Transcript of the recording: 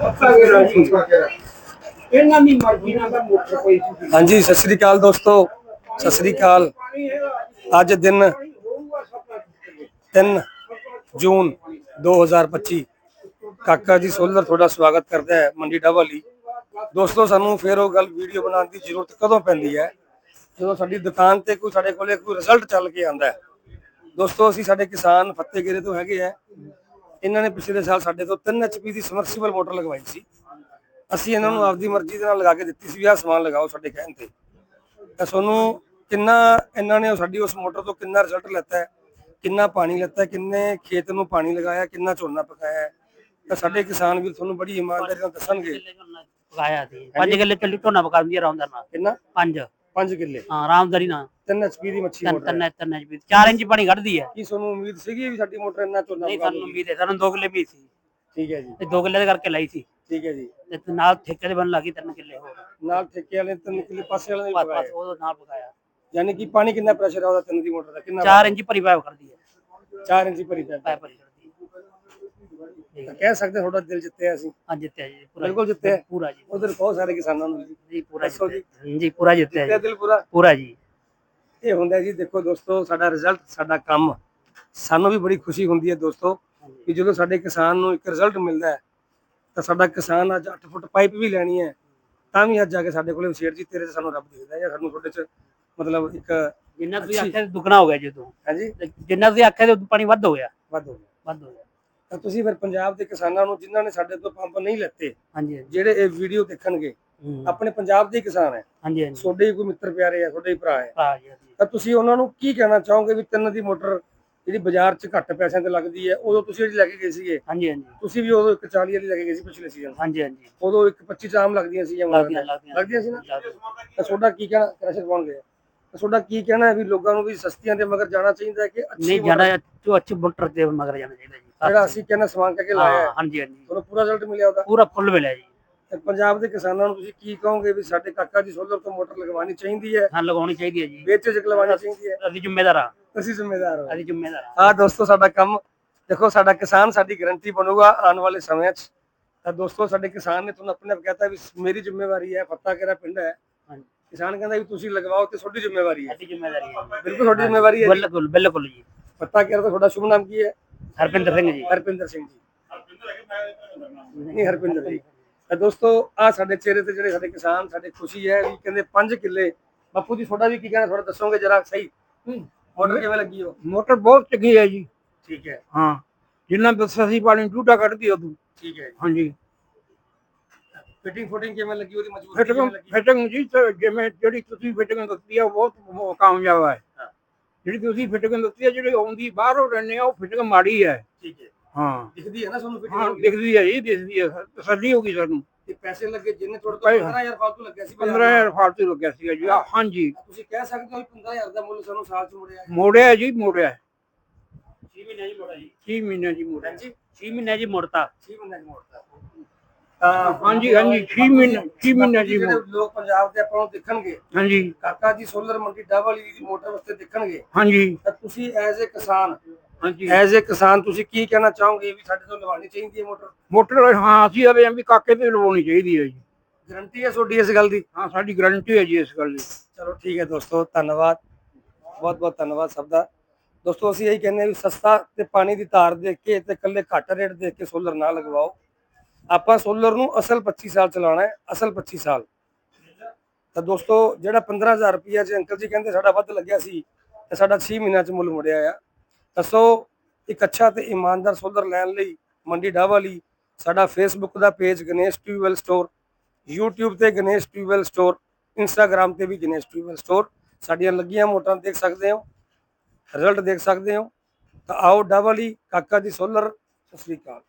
ਪੱਤਾ ਗਿਆ ਜੀ। ਇਹਨਾਂ ਦੀ ਮਰਜ਼ੀ ਨਾਲ ਤਾਂ ਮੋਟਰ ਕੋਈ ਸੀ ਹਾਂਜੀ, ਸਤਿ ਸ੍ਰੀ ਅਕਾਲ ਦੋਸਤੋ। ਸਤਿ ਸ੍ਰੀ ਅਕਾਲ। ਅੱਜ ਦਿਨ 3 ਜੂਨ 2025 ਕਾਕਾ ਜੀ ਸੋਲਰ ਤੁਹਾਡਾ ਸਵਾਗਤ ਕਰਦਾ ਹੈ ਮੰਡੀ ਡਾਵਾਲੀ ਦੋਸਤੋ, ਸਾਨੂੰ ਫੇਰ ਉਹ ਗੱਲ ਵੀਡੀਓ ਬਣਾਉਣ ਦੀ ਜ਼ਰੂਰਤ ਕਦੋਂ ਪੈਂਦੀ ਹੈ? ਜਦੋਂ ਸਾਡੀ ਦੁਕਾਨ ਤੇ ਕੋਈ ਸਾਡੇ ਕੋਲੇ ਕੋਈ ਰਿਜ਼ਲਟ ਚੱਲ ਕੇ ਆਂਦਾ ਦੋਸਤੋ, ਅਸੀਂ ਸਾਡੇ ਕਿਸਾਨ ਫੱਤੇਗੇਰੇ ਤੋਂ ਹੈਗੇ ਆ ਇਹਨਾਂ ਨੇ ਪਿਛਲੇ ਸਾਲ ਸਾਡੇ ਤੋਂ 3 ਐਚਪੀ ਦੀ ਸਮਰਸੀਬਲ ਮੋਟਰ ਲਗਵਾਈ ਸੀ। ਅਸੀਂ ਇਹਨਾਂ ਨੂੰ ਆਪਦੀ ਮਰਜ਼ੀ ਦੇ ਨਾਲ ਲਗਾ ਕੇ ਦਿੱਤੀ ਸੀ ਵੀ ਆਹ ਸਮਾਨ ਲਗਾਓ ਸਾਡੇ ਕਹਿਣ ਤੇ। ਤਾਂ ਤੁਹਾਨੂੰ ਕਿੰਨਾ ਇਹਨਾਂ ਨੇ ਸਾਡੀ ਉਸ ਮੋਟਰ ਤੋਂ ਕਿੰਨਾ ਰਿਜ਼ਲਟ ਲੈਤਾ ਕਿੰਨਾ ਪਾਣੀ ਲੈਤਾ ਕਿੰਨੇ ਖੇਤ ਨੂੰ ਪਾਣੀ ਲਗਾਇਆ ਕਿੰਨਾ ਝੋਨਾ ਪਕਾਇਆ ਤਾਂ ਸਾਡੇ ਕਿਸਾਨ ਵੀ ਤੁਹਾਨੂੰ ਬੜੀ ਇਮਾਨਦਾਰੀ ਨਾਲ ਦੱਸਣਗੇ। ਪਕਾਇਆ ਸੀ। ਪੰਜ ਕਿੱਲੇ ਚੱਲੀ ਝੋਨਾ ਪਕਾ ਦਿੰਦੀ ਆਰਾਮਦਾਰ ਨਾਲ ਕਿੰਨਾ? ਪੰਜ। 5 ਕਿੱਲੇ। ਹਾਂ ਆਰਾਮਦਾਰੀ ਨਾਲ। 3 ਐਚਪੀ ਦੀ ਮੱਛੀ ਮੋਟਰ ਤਿੰਨ ਹੈ। ਤਿੰਨ ਇੰਚ ਵੀ 4 ਇੰਚ ਪਾਣੀ ਕੱਢਦੀ ਹੈ। ਕੀ ਤੁਹਾਨੂੰ ਉਮੀਦ ਸੀਗੀ ਵੀ ਸਾਡੀ ਮੋਟਰ ਇੰਨਾ ਝੋਨਾ ਨਹੀਂ ਸਾਨੂੰ? ਉਮੀਦ ਹੈ। ਸਾਨੂੰ 2 ਕਿੱਲੇ ਵੀ ਸੀ। ਠੀਕ ਹੈ ਜੀ। ਤੇ 2 ਕਿੱਲੇ ਦੇ ਕਰਕੇ ਲਈ ਸੀ। ਠੀਕ ਹੈ ਜੀ। ਤੇ ਨਾਲ ਠੇਕੇ ਦੇ ਬਣ ਲੱਗੀ ਤਿੰਨ ਕਿੱਲੇ ਹੋਰ। ਨਾਲ ਠੇਕੇ ਵਾਲੇ ਤਿੰਨ ਕਿੱਲੇ ਪਾਸੇ ਵਾਲੇ ਨੇ ਬਸ ਉਹ ਨਾਲ ਪਕਾਇਆ। ਯਾਨੀ ਕਿ ਪਾਣੀ ਕਿੰਨਾ ਪ੍ਰੈਸ਼ਰ ਆ ਉਹਦਾ ਤਿੰਨ ਦੀ ਮੋਟਰ ਦਾ? ਕਿੰਨਾ 4 ਇੰਚ ਭਰੀ ਪਾਇਪ ਕਰਦੀ ਹੈ। 4 ਇੰਚੀ ਭਰੀ ਪਾਇਪ ਤਾਂ ਕਹਿ ਸਕਦੇ ਤੁਹਾਡਾ ਦਿਲ ਜਿੱਤਿਆ ਅਸੀਂ। ਹਾਂ ਜਿੱਤਿਆ ਜੀ ਪੂਰਾ ਬਿਲਕੁਲ ਜਿੱਤਿਆ। ਪੂਰਾ ਜੀ। ਉਧਰ ਬਹੁਤ ਸਾਰੇ ਕਿਸਾਨਾਂ ਨੂੰ ਜੀ। ਪੂਰਾ ਦੱਸੋ ਜੀ। ਜਿੱਤਿਆ ਜੀ। ਪੂਰਾ ਜਿੱਤਿਆ ਜੀ। ਦਿਲ ਪੂਰਾ? ਪੂਰਾ ਜੀ। ਇਹ ਹੁੰਦਾ ਜੀ ਦੇਖੋ ਦੋਸਤੋ ਸਾਡਾ ਰਿਜ਼ਲਟ ਸਾਡਾ ਕੰਮ। ਸਾਨੂੰ ਵੀ ਬੜੀ ਖੁਸ਼ੀ ਹੁੰਦੀ ਹੈ ਦੋਸਤੋ ਕਿ ਜਦੋਂ ਸਾਡੇ ਕਿਸਾਨ ਨੂੰ ਇੱਕ ਰਿਜ਼ਲਟ ਮਿਲਦਾ ਹੈ ਤਾਂ ਸਾਡਾ ਕਿਸਾਨ ਅੱਜ 8 ਫੁੱਟ ਪਾਈਪ ਵੀ ਲੈਣੀ ਹੈ ਤਾਂ ਵੀ ਅੱਜ ਜਾ ਕੇ ਸਾਡੇ ਕੋਲੇ ਸ਼ੇਰ ਜੀ ਤੇਰੇ ਤੇ ਸਾਨੂੰ ਰੱਬ ਦੇਖਦਾ ਜਾਂ ਸਾਨੂੰ ਤੁਹਾਡੇ ਚ ਮਤਲਬ ਇੱਕ ਜਿੰਨਾ ਤੁਸੀਂ। ਆਖਿਆ ਦੁੱਗਣਾ ਹੋ ਗਿਆ ਜਦੋਂ ਹਾਂਜੀ ਜਿੰਨਾ ਤੁਸੀਂ ਆਖਿਆ ਉਦੋਂ ਪਾਣੀ ਵੱਧ ਹੋ ਗਿਆ। ਵੱਧ ਹੋ ਗਿਆ। ਵੱਧ ਹੋ ਗਿਆ। ਤਾਂ ਤੁਸੀਂ ਫਿਰ ਪੰਜਾਬ ਦੇ ਕਿਸਾਨਾਂ ਨੂੰ ਜਿਨ੍ਹਾਂ ਨੇ ਸਾਡੇ ਤੋਂ ਪੰਪ ਨਹੀਂ ਲੈਤੇ ਹਾਂਜੀ ਹਾਂਜੀ। ਜਿਹੜੇ ਇਹ ਵੀਡੀਓ ਦੇਖਣਗੇ। ਆਪਣੇ ਪੰਜਾਬ ਦੇ ਕਿਸਾਨ ਹੈ। ਹਾਂਜੀ ਹਾਂਜੀ। ਤੁਹਾਡੇ ਹੀ ਕੋਈ ਮਿੱਤਰ ਪਿਆਰੇ ਆ ਤੁਹਾਡੇ ਹੀ ਭਰਾ ਹੈ। ਹਾਂਜੀ। ਤਾਂ ਤੁਸੀਂ ਉਹਨਾਂ ਨੂੰ ਕੀ ਕਹਿਣਾ ਚਾਹੋਗੇ ਵੀ ਤਿੰਨ ਦੀ ਮੋਟਰ ਜਿਹੜੀ ਬਾਜ਼ਾਰ 'ਚ ਘੱਟ ਪੈਸਿਆਂ ਤੇ ਲੱਗਦੀ ਹੈ ਉਦੋਂ ਤੁਸੀਂ ਜਿਹੜੀ ਲੈ ਕੇ ਗਏ ਸੀਗੇ? ਹਾਂਜੀ ਹਾਂਜੀ। ਤੁਸੀਂ ਵੀ ਉਦੋਂ ਇੱਕ 40 ਵਾਲੀ ਲੈ ਕੇ ਗਏ ਸੀ ਪਿਛਲੇ ਸੀਜ਼ਨ ਹਾਂਜੀ ਹਾਂਜੀ। ਉਦੋਂ ਇੱਕ 25 ਚ ਆਮ ਲੱਗਦੀਆਂ ਸੀ ਜਾਂ ਲੱਗਦੀਆਂ ਸੀ ਨਾ। ਤਾਂ ਤੁਹਾਡਾ ਕੀ ਕਹਿਣਾ ਕ੍ਰੈਸ਼ਰ ਪਾਉਣ ਗਏ ਤਾਂ ਤੁਹਾਡਾ ਕੀ ਕਹਿਣਾ ਹੈ ਵੀ ਲੋਕਾਂ ਨੂੰ ਵੀ ਸਸਤੀਆਂ ਦੇ ਮਗਰ ਜਾਣਾ ਚਾਹੀਦਾ ਹੈ ਕਿ ਅੱਛੀ ਨਹੀਂ ਜਾਣਾ ਜੋ ਅੱਛੀ ਮੋਟਰ ਤੇ ਮਗਰ ਜਾਣਾ ਚਾਹੀਦਾ ਜਿਹੜਾ ਅਸੀਂ ਕਹਿੰਦਾ ਸਮਾਨ ਕਹਿ ਕੇ ਲਾਇਆ ਹੈ ਹਾਂਜੀ ਹਾਂਜੀ। ਤੁਹਾਨੂੰ ਪੂਰਾ ਰਿਜ਼ਲਟ ਮਿਲਿਆ ਉਹਦਾ? ਪੂਰਾ ਫੁੱਲ ਮਿਲਿਆ ਜੀ। ਤੇ ਪੰਜਾਬ ਦੇ ਕਿਸਾਨਾਂ ਨੂੰ ਤੁਸੀਂ ਕੀ ਕਹੋਗੇ ਵੀ ਸਾਡੇ ਕਾਕਾ ਜੀ ਸੋਲਰ ਤੋਂ ਮੋਟਰ ਲਗਵਾਉਣੀ ਚਾਹੀਦੀ ਹੈ? ਹਾਂ ਲਗਾਉਣੀ ਚਾਹੀਦੀ ਹੈ ਜੀ। ਵਿੱਚ ਚ ਲਗਵਾਉਣੀ ਚਾਹੀਦੀ ਹੈ? ਅਸੀਂ ਜ਼ਿੰਮੇਦਾਰ ਆ ਤੁਸੀਂ ਜ਼ਿੰਮੇਦਾਰ ਹੋ। ਅਸੀਂ ਜ਼ਿੰਮੇਦਾਰ ਆ ਆ ਦੋਸਤੋ ਸਾਡਾ ਕੰਮ ਦੇਖੋ ਸਾਡਾ ਕਿਸਾਨ ਸਾਡੀ ਗਾਰੰਟੀ ਬਣੂਗਾ ਆਉਣ ਵਾਲੇ ਸਮੇਂ 'ਚ। ਤਾਂ ਦੋਸਤੋ ਸਾਡੇ ਕਿਸਾਨ ਨੇ ਤੁਹਾਨੂੰ ਆਪਣੇ ਆਪ ਕਹਤਾ ਵੀ ਮੇਰੀ ਜ਼ਿੰਮੇਵਾਰੀ ਹੈ ਫੱਤਾ ਕਿਹੜਾ ਪਿੰਡ ਹੈ? ਹਾਂਜੀ। ਕਿਸਾਨ ਕਹਿੰਦਾ ਵੀ ਤੁਸੀਂ ਲਗਵਾਓ ਤੇ ਤੁਹਾਡੀ ਜ਼ਿੰਮੇਵਾਰੀ ਹੈ। ਸਾਡੀ ਜ਼ਿੰਮੇਦਾਰੀ ਹੈ ਬਿਲਕੁਲ ਤੁਹਾਡੀ ਜ਼ਿੰਮੇਵਾਰੀ ਹੈ ਜੀ। ਬਿਲਕੁਲ ਬਿਲਕੁਲ ਜੀ। ਫੱਤਾ ਕਿਹੜਾ ਤੁਹਾਡਾ ਸ਼ੁਭ ਨਾਮ ਕੀ ਹੈ? ਹਰਪਿੰਦਰ ਸਿੰਘ ਜੀ। ਹਰਪਿੰਦਰ ਸਿੰਘ ਜੀ। ਨਹੀਂ ਹਰਪਿੰਦਰ ਜੀ। ਤਾਂ ਦੋਸਤੋ ਆ ਸਾਡੇ ਚਿਹਰੇ ਤੇ ਜਿਹੜੇ ਸਾਡੇ ਕਿਸਾਨ ਸਾਡੇ ਖੁਸ਼ੀ ਹੈ ਵੀ ਕਹਿੰਦੇ 5 ਕਿੱਲੇ। ਬਾਪੂ ਜੀ ਤੁਹਾਡਾ ਵੀ ਕੀ ਕਹਿਣਾ ਥੋੜਾ ਦੱਸੋਗੇ ਜਰਾ? ਸਹੀ? ਮੋਟਰ ਕਿਵੇਂ ਲੱਗੀ ਹੋ ਮੋਟਰ ਬਹੁਤ ਚੰਗੀ ਹੈ ਜੀ। ਠੀਕ ਹੈ। ਹਾਂ। ਜਿੰਨਾ ਦੱਸਿਆ ਸੀ ਪਾਣੀ ਟੂਟਾ ਕੱਢਦੀ ਉਦੋਂ ਠੀਕ ਹੈ ਹਾਂਜੀ। ਫਿਟਿੰਗ ਫੁਟਿੰਗ ਕਿਵੇਂ ਲੱਗੀ ਉਹਦੀ? ਮਜ਼ਬੂਤੀ ਫਿਟਿੰਗ ਜੀ ਜਿਵੇਂ ਜਿਹੜੀ ਤੁਸੀਂ ਫਿਟਿੰਗ ਦੱਸੀ ਆ ਬਹੁਤ ਕਾਮਯਾਬ ਹਾਂ। ਜਿਹੜੀ ਤੁਸੀਂ ਫਿਟਿੰਗ ਦੱਸੀ ਆ ਜਿਹੜੀ ਆਉਂਦੀ ਬਾਹਰੋਂ ਰਹਿੰਦੇ ਆ ਉਹ ਫਿਟਿੰਗ ਮਾੜੀ ਹੈ। ਠੀਕ ਹੈ। ਹਾਂ। ਦਿਖਦੀ ਹੈ ਨਾ ਤੁਹਾਨੂੰ ਹਾਂ ਫਿਟਿੰਗ ਦਿਖਦੀ ਹੈ ਜੀ ਦਿਖਦੀ ਹੈ। ਤਸੱਲੀ ਹੋ ਗਈ ਸਾਨੂੰ। ਤੇ ਪੈਸੇ ਲੱਗੇ ਜਿੰਨੇ ਤੁਹਾਡੇ ਤੋਂ ਭਾਈ- 15000 ਫਾਲਤੂ ਲੱਗਿਆ ਸੀ 15000 ਫਾਲਤੂ ਲੱਗਿਆ ਸੀਗਾ ਜੀ। ਆ, ਹਾਂਜੀ। ਤੁਸੀਂ ਕਹਿ ਸਕਦੇ ਹੋ ਵੀ 15000 ਦਾ ਮੁੱਲ ਸਾਨੂੰ ਸਾਲ ਚ ਮੁੜਿਆ ਹੈ। ਮੋੜਿਆ ਜੀ ਮੋੜਿਆ 6 ਮਹੀਨੇ ਜੀ ਮੋੜਾ ਜੀ। 6 ਮਹੀਨੇ ਜੀ ਮੋੜਿਆ। ਹਾਂਜੀ 6 ਮਹੀਨੇ ਜੀ ਮੁੜਤਾ। 6 ਮਹੀਨੇ ਚ ਮੋੜਦਾ ਤਾਂ ਹਾਂਜੀ ਹਾਂਜੀ 6 ਮਹੀਨੇ 6 ਮਹੀਨੇ ਜੀ ਜਿਹੜੇ ਲੋਕ ਪੰਜਾਬ ਦੇ ਆਪਾਂ ਨੂੰ ਦੇਖਣਗੇ ਹਾਂਜੀ। ਕਾਕਾ ਜੀ ਸੋਲਰ ਮੰਡੀ ਡਾਵਾਲੀ ਦੀ ਮੋਟਰ ਵਾਸਤੇ ਦੇਖਣਗੇ ਹਾਂਜੀ। ਤਾਂ ਤੁਸੀਂ ਐਜ਼ ਅ ਕਿਸਾਨ ਹਾਂਜੀ। ਐਜ਼ ਅ ਕਿਸਾਨ ਤੁਸੀਂ ਕੀ ਕਹਿਣਾ ਚਾਹੋਗੇ ਵੀ ਸਾਡੇ ਤੋਂ ਲਵਾਉਣੀ ਚਾਹੀਦੀ ਹੈ ਮੋਟਰ? ਮੋਟਰ ਹਾਂ ਅਸੀਂ ਆਵੇ ਵੀ ਕਾਕੇ ਤੇ ਲਵਾਉਣੀ ਚਾਹੀਦੀ ਹੈ ਜੀ। ਗਰੰਟੀ ਹੈ ਤੁਹਾਡੀ ਇਸ ਗੱਲ ਦੀ? ਹਾਂ ਸਾਡੀ ਗਾਰੰਟੀ ਹੈ ਜੀ ਇਸ ਗੱਲ ਦੀ। ਚਲੋ ਠੀਕ ਹੈ ਦੋਸਤੋ ਧੰਨਵਾਦ। ਬਹੁਤ ਬਹੁਤ ਧੰਨਵਾਦ ਸਭ ਦਾ। ਦੋਸਤੋ ਅਸੀਂ ਇਹੀ ਕਹਿੰਦੇ ਹਾਂ ਵੀ ਸਸਤਾ ਤੇ ਪਾਣੀ ਦੀ ਤਾਰ ਦੇਖ ਕੇ ਤੇ ਇਕੱਲੇ ਘੱਟ ਰੇਟ ਦੇਖ ਕੇ ਸੋਲਰ ਨਾ ਲਗਵਾਓ। ਆਪਾਂ ਸੋਲਰ ਨੂੰ ਅਸਲ 25 ਸਾਲ ਚਲਾਉਣਾ ਹੈ, ਅਸਲ 25 ਸਾਲ। ਤਾਂ ਦੋਸਤੋ, ਜਿਹੜਾ 15000 ਰੁਪਇਆ ਜੇ ਅੰਕਲ ਜੀ ਕਹਿੰਦੇ ਸਾਡਾ ਵੱਧ ਲੱਗਿਆ ਸੀ, ਤੇ ਸਾਡਾ 6 ਮਹੀਨਿਆਂ ਚ ਮੁੱਲ ਮੁੜਿਆ ਆ। ਦੱਸੋ ਇੱਕ ਅੱਛਾ ਤੇ ਇਮਾਨਦਾਰ ਸੋਲਰ ਲੈਣ ਲਈ ਮੰਡੀ ਡਾਵਾਲੀ ਸਾਡਾ ਫੇਸਬੁੱਕ ਦਾ page Ganesh tubewell store YouTube ਤੇ ਗਣੇਸ਼ ਟਿਊਬਵੈਲ ਸਟੋਰ ਇੰਸਟਾਗ੍ਰam ਤੇ ਵੀ ਗਣੇਸ਼ ਟਿਊਬਵੈਲ ਸਟੋਰ ਸਾਡੀਆਂ ਲੱਗੀਆਂ ਮੋਟਰਾਂ ਦੇਖ ਸਕਦੇ ਹੋ ਰਿਜ਼ਲਟ ਦੇਖ ਸਕਦੇ ਹੋ। ਤਾਂ ਆਓ ਡਬਲ ਹੀ ਕਾਕਾ ਜੀ ਸੋਲਰ ਸਤਿ ਸ੍ਰੀ ਅਕਾਲ।